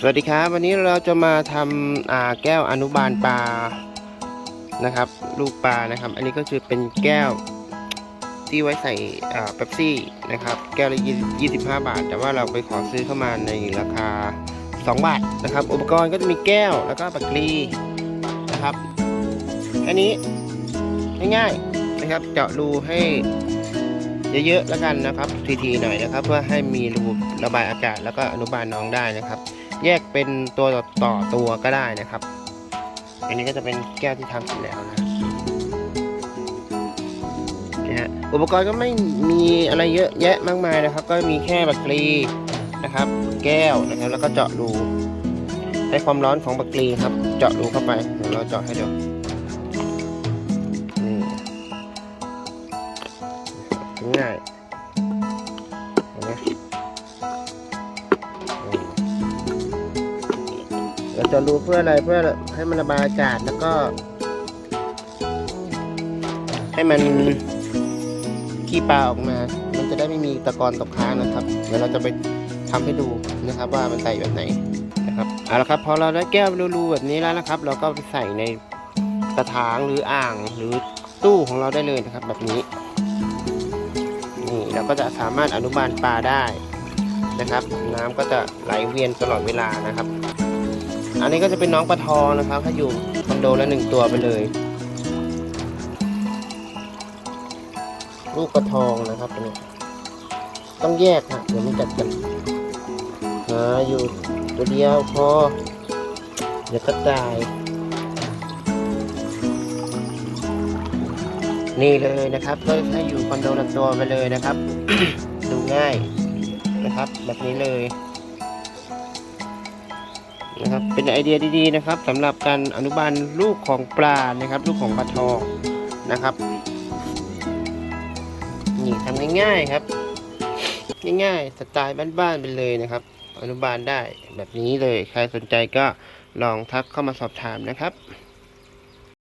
สวัสดีครับ วันนี้เราจะมาทำาแก้วอนุบาลปลานะครับ ลูกปลานะครับ อันนี้ก็คือเป็นแก้วที่ไว้ใส่เป๊ปซี่นะครับ แก้วละยี่สิบห้าบาท แต่ว่าเราไปขอซื้อเข้ามาในราคา 2 บาทนะครับ อุปกรณ์ก็จะมีแก้วแล้วก็ปากกรีนะครับ อันนี้ง่ายๆนะครับเจาะรูให้เยอะๆแล้วกันนะครับ ทีๆหน่อยนะครับ เพื่อให้มีรูระบายอากาศแล้วก็อนุบาลน้องได้นะครับ แยกเป็นตัวต่อตัวก็ได้นะครับ อันนี้ก็จะเป็นแก้วที่ทำเสร็จแล้วนะนะฮะอุปกรณ์ก็ไม่มีอะไรเยอะแยะมากมายนะครับ ก็มีแค่บักกรีนะครับ แก้วนะครับแล้วก็เจาะรูใช้ความร้อนของบักกรีครับ เจาะรูเข้าไปเดี๋ยวเราเจาะให้ดูนี่ง่าย เราจะรู้เพื่ออะไรเพื่อให้มันระบายอากาศแล้วก็ ให้มันขี้ปลาออกมา มันจะได้ไม่มีตะกอนตกค้างนะครับ เดี๋ยวเราจะไปทำให้ดูนะครับว่ามันใส่แบบไหนนะครับเอาละครับพอเราได้แก้วรูๆแบบนี้แล้วนะครับ เราก็ไปใส่ในกระถางหรืออ่างหรือตู้ของเราได้เลยนะครับ แบบนี้นี่เราก็จะสามารถอนุบาลปลาได้นะครับ น้ำก็จะไหลเวียนตลอดเวลานะครับ อันนี้ก็จะเป็นน้องปลาทองนะครับถ้าอยู่คอนโดละหนึ่งตัวไปเลย ลูกปลาทองนะครับอันนี้ต้องแยกฮะเดี๋ยวมันกัดกันหาอยู่ตัวเดียวพอเดี๋ยวกระจาย นี่เลยนะครับก็ถ้าอยู่คอนโดละตัวไปเลยนะครับ ดูง่ายนะครับแบบนี้เลย นะครับ เป็นไอเดียดีๆนะครับสำหรับการอนุบาลลูกของปลานะครับ ลูกของปลาทองนะครับนี่ทำง่ายๆครับ ง่ายๆสไตล์บ้านๆไปเลยนะครับ อนุบาลได้แบบนี้เลยใครสนใจก็ลองทักเข้ามาสอบถามนะครับ